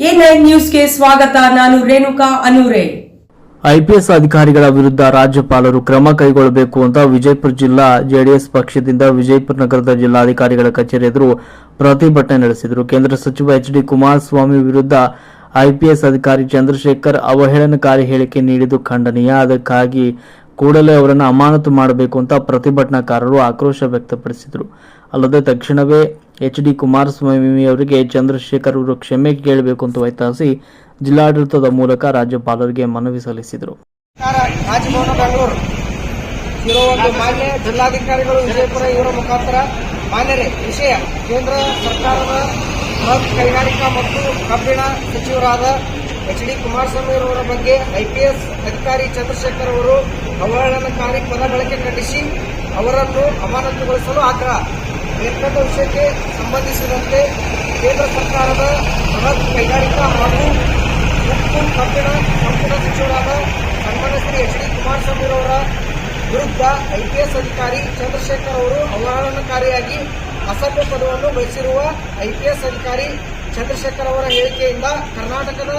ನ್ಯೂಸ್ಗೆ ಸ್ವಾಗತ, ನಾನು ರೇಣುಕಾ ಅನೂರೆ. ಐಪಿಎಸ್ ಅಧಿಕಾರಿಗಳ ವಿರುದ್ಧ ರಾಜ್ಯಪಾಲರು ಕ್ರಮ ಕೈಗೊಳ್ಳಬೇಕು ಅಂತ ವಿಜಯಪುರ ಜಿಲ್ಲಾ ಜೆಡಿಎಸ್ ಪಕ್ಷದಿಂದ ವಿಜಯಪುರ ನಗರದ ಜಿಲ್ಲಾಧಿಕಾರಿಗಳ ಕಚೇರಿ ಎದುರು ಪ್ರತಿಭಟನೆ ನಡೆಸಿದರು. ಕೇಂದ್ರ ಸಚಿವ ಎಚ್ ಡಿ ಕುಮಾರಸ್ವಾಮಿ ವಿರುದ್ಧ ಐಪಿಎಸ್ ಅಧಿಕಾರಿ ಚಂದ್ರಶೇಖರ್ ಅವಹೇಳನಕಾರಿ ಹೇಳಿಕೆ ನೀಡಿದ್ದು ಖಂಡನೀಯ. ಅದಕ್ಕಾಗಿ ಕೂಡಲೇ ಅವರನ್ನು ಅಮಾನತು ಮಾಡಬೇಕು ಅಂತ ಪ್ರತಿಭಟನಾಕಾರರು ಆಕ್ರೋಶ ವ್ಯಕ್ತಪಡಿಸಿದರು. ಅಲ್ಲದೆ ತಕ್ಷಣವೇ ಎಚ್ ಡಿ ಕುಮಾರಸ್ವಾಮಿ ಅವರಿಗೆ ಚಂದ್ರಶೇಖರ್ ಅವರು ಕ್ಷಮೆ ಕೇಳಬೇಕು ಅಂತ ಒತ್ತಾಯಿಸಿ ಜಿಲ್ಲಾಡಳಿತದ ಮೂಲಕ ರಾಜ್ಯಪಾಲರಿಗೆ ಮನವಿ ಸಲ್ಲಿಸಿದರು. ಮಾನ್ಯ ಜಿಲ್ಲಾಧಿಕಾರಿಗಳು ವಿಜಯಪುರ ಇವರ ಮಾನ್ಯರೇ, ವಿಷಯ ಕೇಂದ್ರ ಸರ್ಕಾರದ ಕೈಗಾರಿಕಾ ಮತ್ತು ಕಬ್ಬಿಣ ಸಚಿವರಾದ ಎಚ್ ಡಿ ಕುಮಾರಸ್ವಾಮಿ ಅವರ ಬಗ್ಗೆ ಐಪಿಎಸ್ ಅಧಿಕಾರಿ ಚಂದ್ರಶೇಖರ್ ಅವರು ಅವಹೇಳನಕಾರಿ ಪದ ಬಳಕೆ ಖಂಡಿಸಿ ಅವರನ್ನು ಅಮಾನತುಗೊಳಿಸಲು ಆಗ್ರಹ. ಮೇಲ್ಕಂಡ ವಿಷಯಕ್ಕೆ ಸಂಬಂಧಿಸಿದಂತೆ ಕೇಂದ್ರ ಸರ್ಕಾರದ ಬೃಹತ್ ಕೈಗಾರಿಕಾ ಹಾಗೂ ಉಕ್ಕು ಕಬ್ಬಿಣ ಸಂಪುಟ ಸಚಿವರಾದ ಸನ್ಮಾನ್ಯ ಶ್ರೀ ಎಚ್ ಡಿ ಕುಮಾರಸ್ವಾಮಿ ಅವರ ವಿರುದ್ಧ ಐಪಿಎಸ್ ಅಧಿಕಾರಿ ಚಂದ್ರಶೇಖರ್ ಅವರು ಅವಹೇಳನಕಾರಿಯಾಗಿ ಅಸಭ್ಯ ಪದವನ್ನು ಬಳಸಿರುವ ಐಪಿಎಸ್ ಅಧಿಕಾರಿ ಚಂದ್ರಶೇಖರ್ ಅವರ ಹೇಳಿಕೆಯಿಂದ ಕರ್ನಾಟಕದ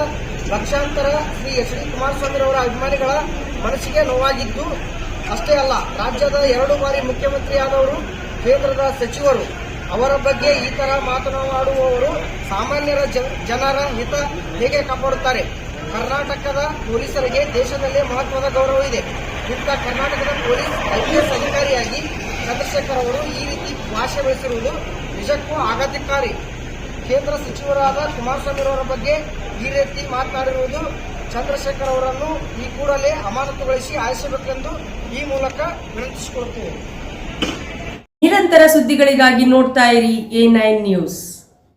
ಲಕ್ಷಾಂತರ ಶ್ರೀ ಎಚ್ ಡಿ ಕುಮಾರಸ್ವಾಮಿ ಅವರ ಅಭಿಮಾನಿಗಳ ಮನಸ್ಸಿಗೆ ನೋವಾಗಿದ್ದು ಅಷ್ಟೇ ಅಲ್ಲ, ರಾಜ್ಯದ ಎರಡು ಬಾರಿ ಮುಖ್ಯಮಂತ್ರಿಯಾದವರು, ಕೇಂದ್ರದ ಸಚಿವರು, ಅವರ ಬಗ್ಗೆ ಈ ತರ ಮಾತನಾಡುವವರು ಸಾಮಾನ್ಯರ ಜನರ ಹಿತ ಹೇಗೆ ಕಾಪಾಡುತ್ತಾರೆ? ಕರ್ನಾಟಕದ ಪೊಲೀಸರಿಗೆ ದೇಶದಲ್ಲೇ ಮಹತ್ವದ ಗೌರವ ಇದೆ. ಇಂಥ ಕರ್ನಾಟಕದ ಪೊಲೀಸ್ ಐಪಿಎಸ್ ಅಧಿಕಾರಿಯಾಗಿ ಚಂದ್ರಶೇಖರ್ ಅವರು ಈ ರೀತಿ ಭಾಷೆ ಬೆಳೆಸಿರುವುದು ನಿಜಕ್ಕೂ ಆಘಾತಕಾರಿ. ಕೇಂದ್ರ ಸಚಿವರಾದ ಕುಮಾರಸ್ವಾಮಿ ಅವರ ಬಗ್ಗೆ ಈ ರೀತಿ ಮಾತನಾಡಿರುವುದು ಚಂದ್ರಶೇಖರ್ ಅವರನ್ನು ಈ ಕೂಡಲೇ ಅಮಾನತುಗೊಳಿಸಿ ಆಯಿಸಬೇಕೆಂದು ಈ ಮೂಲಕ ವಿನಂತಿಸಿಕೊಳ್ಳುತ್ತೇವೆ ನಿರಂತರ ಸುದ್ದಿಗಳಿಗಾಗಿ ನೋಡ್ತಾ ಇರಿ ಎ ನ್ಯೂಸ್.